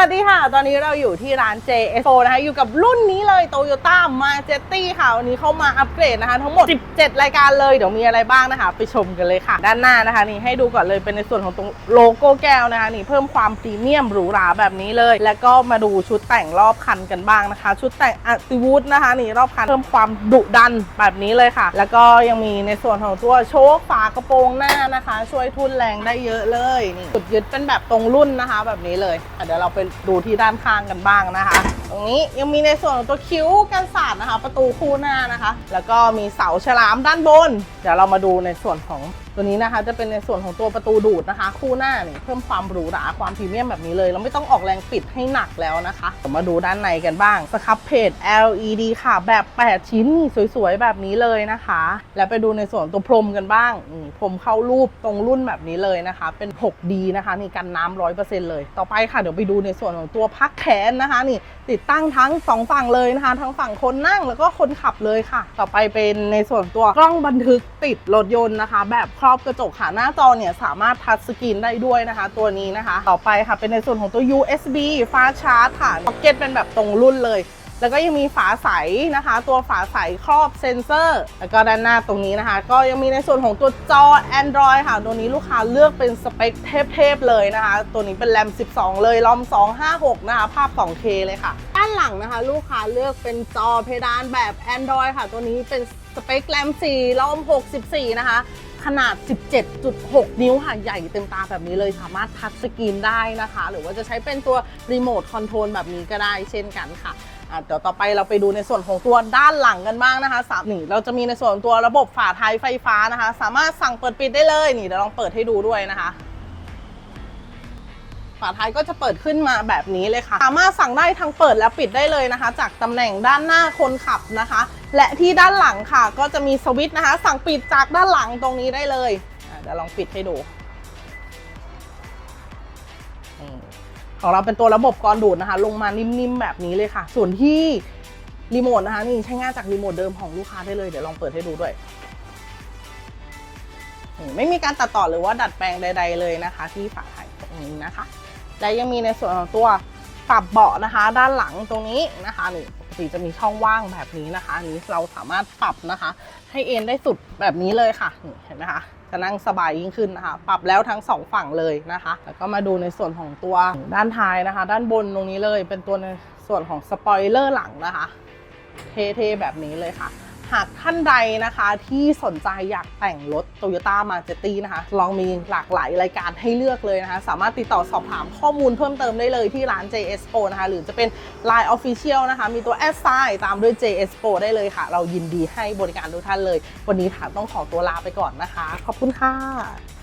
วัสดีค่ะ ตอนนี้เราอยู่ที่ร้าน JSO นะคะ อยู่กับรุ่นนี้เลย Toyota Majetti ค่ะ วันนี้เข้ามาอัปเกรดนะคะ ทั้งหมด 17 รายการเลย เดี๋ยวมีอะไรบ้างนะคะ ไปชมกันเลยค่ะ ด้านหน้านะคะ นี่ให้ดูก่อนเลย เป็นในส่วนของตรงโลโก้แก้วนะคะ นี่เพิ่มความพรีเมียมหรูหราแบบนี้เลย แล้วก็มาดูชุดแต่งรอบคันกันบ้างนะคะ ชุดแต่งอัติวูดนะคะ นี่รอบคันเพิ่มความดุดันแบบนี้เลยค่ะ แล้วก็ยังมีในส่วนของตัวโชคฝากระโปรงหน้านะคะ ช่วยทุ่นแรงได้เยอะเลยนี่จุดยึดเป็นแบบตรงรุ่นนะคะ แบบนี้เลยอะเดี๋ยวเราไปดูที่ด้านข้างกันบ้างนะคะ ตรงนี้ยังมีในส่วนของตัวคิ้วกันศาสตร์นะคะ ประตูคู่หน้านะคะ แล้วก็มีเสาฉลามด้านบน เดี๋ยวเรามาดูในส่วนของตัวนี้นะคะ จะเป็นในส่วนของตัวประตูดูดนะคะ คู่หน้านี่เพิ่มความหรูหราความพรีเมียมแบบนี้เลย เราไม่ต้องออกแรงปิดให้หนักแล้วนะคะเดี๋ยวมาดูด้านในกันบ้างสครับเพจ LED ค่ะ แบบ 8 ชิ้นสวยๆแบบนี้เลยนะคะ แล้วไปดูในส่วนตัวพรมกันบ้างพรมเข้ารูปตรงรุ่นแบบนี้เลยนะคะ เป็น 6D นะคะนี่กันน้ำร้อยเปอร์เซ็นต์เลย ต่อไปค่ะเดี๋ยวไปดูในส่วนของตัวพักแขนนะคะ นี่ติดตั้งทั้งสองฝั่งเลยนะคะ ทั้งฝั่งคนนั่งแล้วก็คนขับเลยค่ะ ต่อไปเป็นในส่วนตัวกล้องบันทึกติดรถยนต์นะคะ แบบครอบกระจกค่ะหน้าจอเนี่ยสามารถทัชสกรีนได้ด้วยนะคะ ตัวนี้นะคะ ต่อไปค่ะเป็นในส่วนของตัว USB ฟ้าชาร์จค่ะพ็อกเก็ตเป็นแบบตรงรุ่นเลยแล้วก็ยังมีฝาใสนะคะ ตัวฝาใสครอบเซ็นเซอร์ แล้วก็ด้านหน้าตรงนี้นะคะ ก็ยังมีในส่วนของตัวจอ Android ค่ะ ตัวนี้ลูกค้าเลือกเป็นสเปคเทพๆเลยนะคะ ตัวนี้เป็นแรม 12 เลยรอม 256 นะคะ ภาพ 2K เลยค่ะานหลังนะคะ ลูกค้าเลือกเป็นจอเพดานแบบ Android ค่ะ ตัวนี้เป็นสเปคแรม4รอม64 นะคะ ขนาด 17.6 นิ้วค่ะ ใหญ่เต็มตาแบบนี้เลยสามารถทัชสกรีนได้นะคะ หรือว่าจะใช้เป็นตัวรีโมทคอนโทรลแบบนี้ก็ได้เช่นกันค่ะเดี๋ยวต่อไปเราไปดูในส่วนของตัวด้านหลังกันบ้างนะคะสามนี่เราจะมีในส่วนตัวระบบฝาท้ายไฟฟ้านะคะ สามารถสั่งเปิดปิดได้เลยนี่เดี๋ยวลองเปิดให้ดูด้วยนะคะ ฝาท้ายก็จะเปิดขึ้นมาแบบนี้เลยค่ะ สามารถสั่งได้ทั้งเปิดและปิดได้เลยนะคะ จากตำแหน่งด้านหน้าคนขับนะคะ และที่ด้านหลังค่ะ ก็จะมีสวิตช์นะคะ สั่งปิดจากด้านหลังตรงนี้ได้เลยเดี๋ยวลองปิดให้ดูของเราเป็นตัวระบบกรดูดนะคะ ลงมานิ่มๆแบบนี้เลยค่ะ ส่วนที่รีโมทนะคะนี่ใช้งานจากรีโมทเดิมของลูกค้าได้เลยเดี๋ยวลองเปิดให้ดูด้วยไม่มีการตัดต่อหรือว่าดัดแปลงใด ๆ เลยนะคะ ที่ฝาท้าย นี้นะคะ และยังมีในส่วนของตัวปรับเบาะนะคะ ด้านหลังตรงนี้นะคะนี่ปกติจะมีช่องว่างแบบนี้นะคะอันนี้เราสามารถปรับนะคะ ให้เอนได้สุดแบบนี้เลยค่ะนี่เห็นไหมคะจะนั่งสบายยิ่งขึ้นนะคะ ปรับแล้วทั้งสองฝั่งเลยนะคะ แล้วก็มาดูในส่วนของตัวด้านท้ายนะคะ ด้านบนตรงนี้เลย เป็นตัวในส่วนของสปอยเลอร์หลังนะคะ เท่ๆแบบนี้เลยค่ะ หากท่านใดนะคะที่สนใจอยากแต่งรถ Toyota m a j e t i นะคะลองมีหลากหลายรายการให้เลือกเลยนะคะ สามารถติดต่อสอบถามข้อมูลเพิ่มเติมได้เลยที่ร้าน JS Pro นะคะ หรือจะเป็น Line Official นะคะ มีตัว S ไ i ตามด้วย JS Pro ได้เลยค่ะ เรายินดีให้บริการทุกท่านเลย วันนี้ถามต้องขอตัวลาไปก่อนนะคะ ขอบคุณค่ะ